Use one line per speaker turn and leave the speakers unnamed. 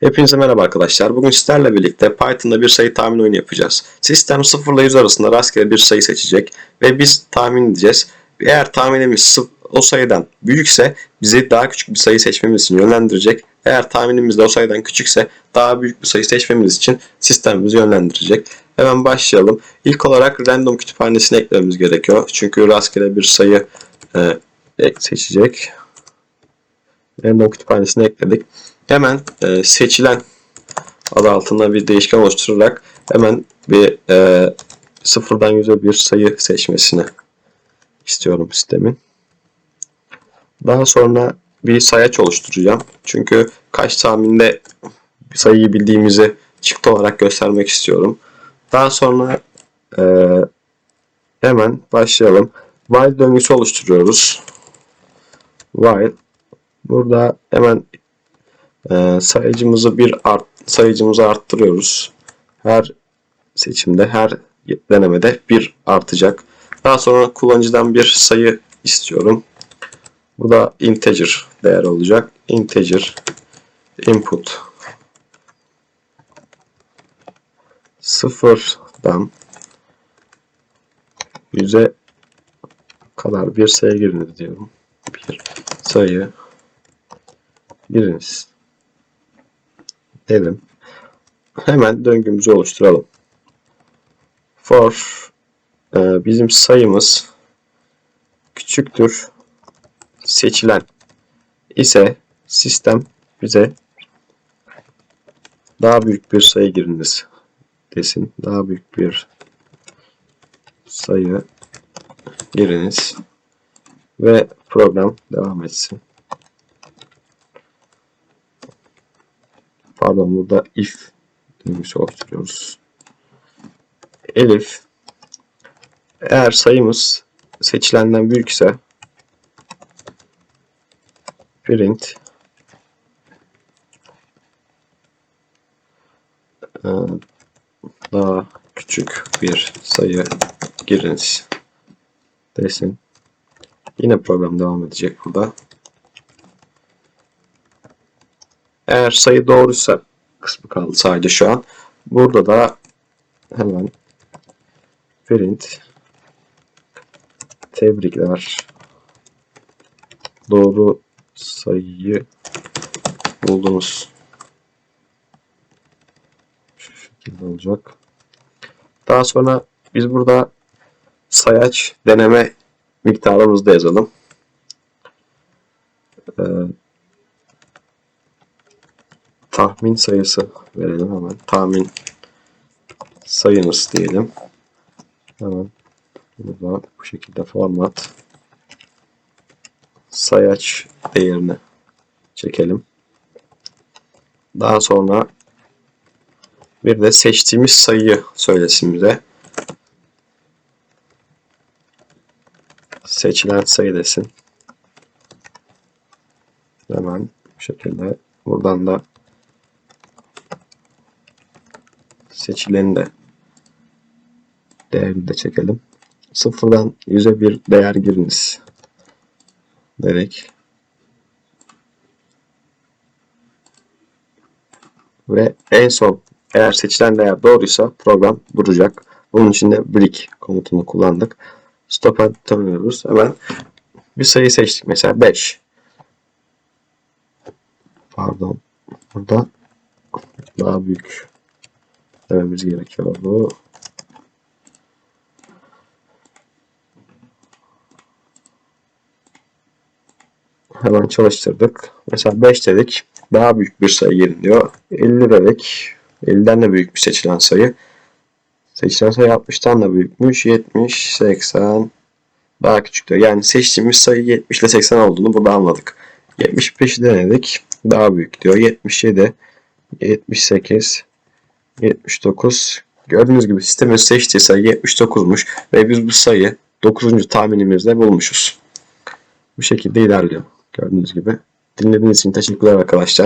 Hepinize merhaba arkadaşlar. Bugün sizlerle birlikte Python'da bir sayı tahmin oyunu yapacağız. Sistem 0 ile 100 arasında rastgele bir sayı seçecek ve biz tahmin edeceğiz. Eğer tahminimiz o sayıdan büyükse bizi daha küçük bir sayı seçmemiz için yönlendirecek. Eğer tahminimiz de o sayıdan küçükse daha büyük bir sayı seçmemiz için sistem bizi yönlendirecek. Hemen başlayalım. İlk olarak random kütüphanesini eklememiz gerekiyor. Çünkü rastgele bir sayı e, seçecek. Random kütüphanesini ekledik. Hemen e, seçilen adı altında bir değişken oluşturarak hemen bir e, sıfırdan yüze bir sayı seçmesini istiyorum sistemin. Daha sonra bir sayaç oluşturacağım. Çünkü kaç tahminde sayıyı bildiğimizi çıktı olarak göstermek istiyorum. Daha sonra e, hemen başlayalım. While döngüsü oluşturuyoruz. While burada hemen ee, sayıcımızı bir art, sayıcımızı arttırıyoruz. Her seçimde, her denemede bir artacak. Daha sonra kullanıcıdan bir sayı istiyorum. Bu da integer değer olacak. Integer input sıfırdan yüze kadar bir sayı giriniz diyorum. Bir sayı giriniz dedim. Hemen döngümüzü oluşturalım. For e, bizim sayımız küçüktür seçilen ise sistem bize daha büyük bir sayı giriniz desin. Daha büyük bir sayı giriniz ve program devam etsin. Pardon burada if döngüsü oluşturuyoruz. Elif eğer sayımız seçilenden büyükse print e, daha küçük bir sayı giriniz desin. Yine program devam edecek burada. Eğer sayı doğruysa kısmı kaldı sadece şu an. Burada da hemen print tebrikler doğru sayıyı buldunuz. Şu şekilde olacak. Daha sonra biz burada sayaç deneme miktarımızı da yazalım. Ee, tahmin sayısı verelim hemen. Tahmin sayınız diyelim. Hemen burada bu şekilde format sayaç değerini çekelim. Daha sonra bir de seçtiğimiz sayıyı söylesin bize. Seçilen sayı desin. Hemen bu şekilde buradan da seçileni de değerini de çekelim. Sıfırdan yüze bir değer giriniz. Dedik. Ve en son eğer seçilen değer doğruysa program duracak. Bunun için de break komutunu kullandık. Stop'a tanıyoruz. Hemen bir sayı seçtik. Mesela 5. Pardon. Burada daha büyük dememiz gerekiyor bu. Hemen çalıştırdık. Mesela 5 dedik. Daha büyük bir sayı gelin diyor. 50 dedik. 50'den de büyük bir seçilen sayı. Seçilen sayı 60'tan da büyükmüş. 70, 80 daha küçük diyor. Yani seçtiğimiz sayı 70 ile 80 olduğunu burada anladık. 75'i denedik. Daha büyük diyor. 77, 78, 79. Gördüğünüz gibi sistemin seçtiği sayı 79'muş ve biz bu sayı 9. tahminimizde bulmuşuz. Bu şekilde ilerliyor. Gördüğünüz gibi. Dinlediğiniz için teşekkürler arkadaşlar.